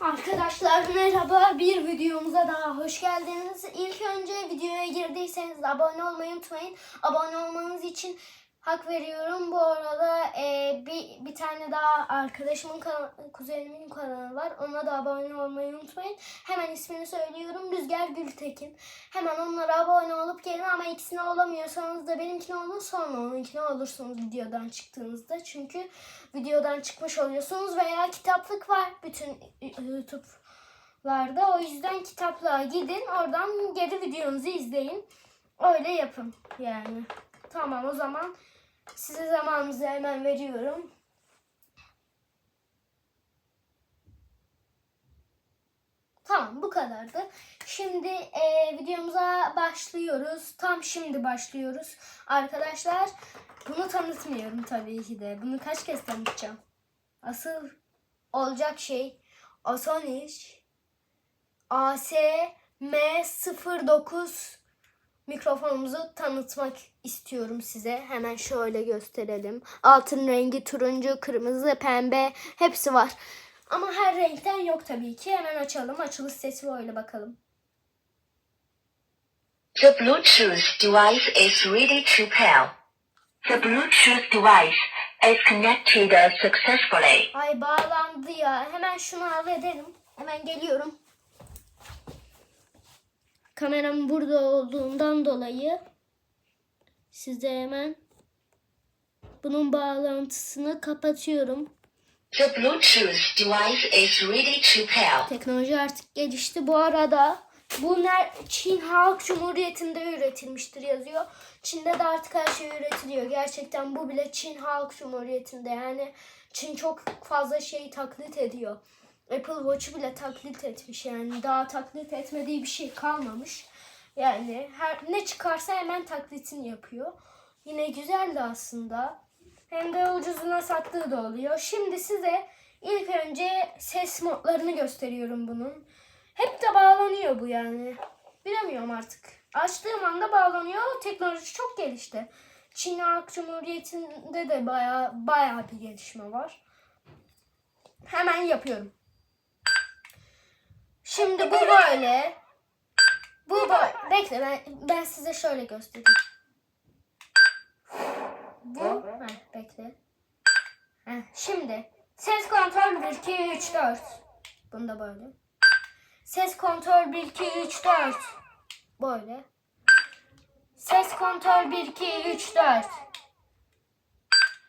Arkadaşlar merhaba bir videomuza daha hoş geldiniz. İlk önce videoya girdiyseniz abone olmayı unutmayın. Abone olmanız için hak veriyorum. Bu arada e, bir, bir tane daha arkadaşımın kana- kuzenimin kanalı var. Ona da abone olmayı unutmayın. Hemen ismini söylüyorum. Rüzgar Gültekin. Hemen onlara abone olup gelin ama ikisine olamıyorsanız da benimkine olun sonra onunkine olursunuz videodan çıktığınızda. Çünkü videodan çıkmış oluyorsunuz veya kitaplık var bütün YouTube'larda. O yüzden kitaplığa gidin oradan geri videonuzu izleyin. Öyle yapın yani. Tamam o zaman size zamanınızı hemen veriyorum. Tamam bu kadardı. Şimdi e, videomuza başlıyoruz. Tam şimdi başlıyoruz. Arkadaşlar bunu tanıtmıyorum tabii ki de. Bunu kaç kez tanıtacağım? Asıl olacak şey Asonic ASM09 mikrofonumuzu tanıtmak istiyorum size. Hemen şöyle gösterelim. Altın rengi, turuncu, kırmızı, pembe hepsi var. Ama her renkten yok tabii ki. Hemen açalım. Açılış sesi öyle bakalım. The Bluetooth device is ready to pair. The Bluetooth device is connected successfully. Ay bağlandı ya. Hemen şunu halledelim. Hemen geliyorum. Kameram burada olduğundan dolayı size hemen bunun bağlantısını kapatıyorum. The Bluetooth device is ready to pair. Teknoloji artık gelişti. Bu arada bu Çin Halk Cumhuriyeti'nde üretilmiştir yazıyor. Çin'de de artık her şey üretiliyor. Gerçekten bu bile Çin Halk Cumhuriyeti'nde. Yani Çin çok fazla şeyi taklit ediyor. Apple Watch'u bile taklit etmiş yani. Daha taklit etmediği bir şey kalmamış. Yani her ne çıkarsa hemen taklitini yapıyor. Yine güzeldi aslında. Hem de ucuzuna sattığı da oluyor. Şimdi size ilk önce ses modlarını gösteriyorum bunun. Hep de bağlanıyor bu yani. Bilemiyorum artık. Açtığım anda bağlanıyor. Teknoloji çok gelişti. Çin Halk Cumhuriyeti'nde de baya baya bir gelişme var. Hemen yapıyorum. Şimdi bu böyle. Bu böyle. Bekle ben, ben size şöyle göstereyim. Bu. Heh, bekle. Heh, şimdi. Ses kontrol 1, 2, 3, 4. Bunu da böyle. Ses kontrol 1, 2, 3, 4. Böyle. Ses kontrol 1, 2, 3, 4.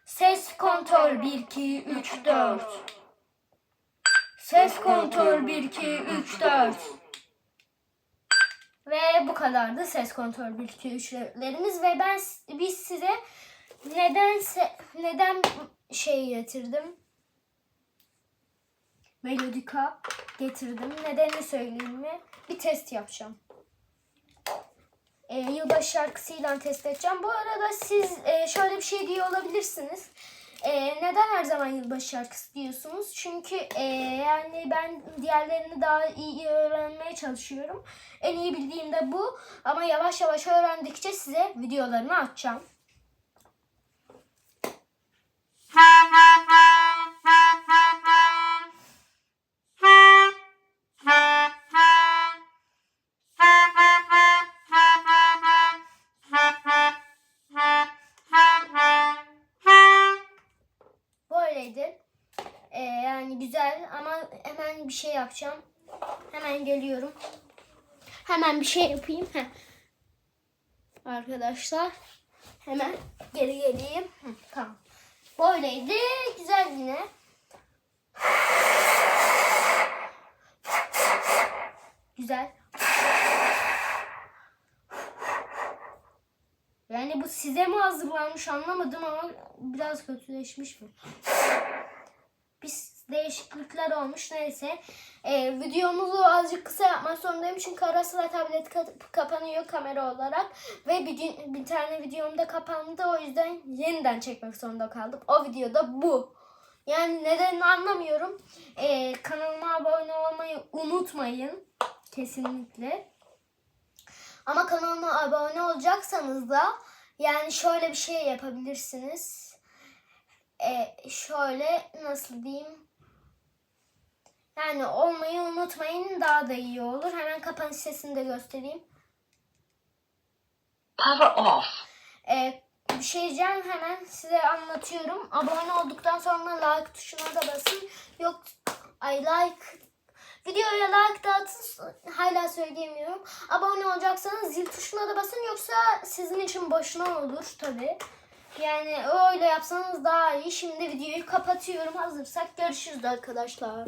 Ses kontrol 1, 2, 3, 4. Ses kontrol 1, 2, 3, 4. Ve bu kadardı ses kontrol 1, 2, 3'lerimiz. Ve ben biz size nedense neden şey getirdim? Melodika getirdim. Nedenini söyleyeyim mi? Bir test yapacağım. Ee, yılbaşı şarkısıyla test edeceğim. Bu arada siz e, şöyle bir şey diyor olabilirsiniz. Ee, neden her zaman yılbaşı şarkısı diyorsunuz? Çünkü e, yani ben diğerlerini daha iyi öğrenmeye çalışıyorum. En iyi bildiğim de bu. Ama yavaş yavaş öğrendikçe size videolarını açacağım. Ee, yani güzel ama hemen bir şey yapacağım. Hemen geliyorum. Hemen bir şey yapayım. Heh. Arkadaşlar hemen geri geleyim. Heh, tamam. Böyleydi. Güzel yine. Güzel. Yani bu size mi hazırlanmış anlamadım ama biraz kötüleşmiş mi? Değişiklikler olmuş neyse. Ee, videomuzu azıcık kısa yapmak zorundayım çünkü ara sıra tablet ka- kapanıyor kamera olarak. Ve bir gün bir tane videom da kapandı o yüzden yeniden çekmek zorunda kaldım. O videoda bu. Yani nedenini anlamıyorum. Ee, kanalıma abone olmayı unutmayın. Kesinlikle. Ama kanalıma abone olacaksanız da yani şöyle bir şey yapabilirsiniz. Ee, şöyle nasıl diyeyim? Yani olmayı unutmayın daha da iyi olur. Hemen kapanış sesini de göstereyim. Power off. Ee, bir şey diyeceğim hemen size anlatıyorum. Abone olduktan sonra like tuşuna da basın. Yok ay like videoya like da atın hala söyleyemiyorum. Abone olacaksanız zil tuşuna da basın yoksa sizin için boşuna olur tabi. Yani öyle yapsanız daha iyi. Şimdi videoyu kapatıyorum. Hazırsak görüşürüz arkadaşlar.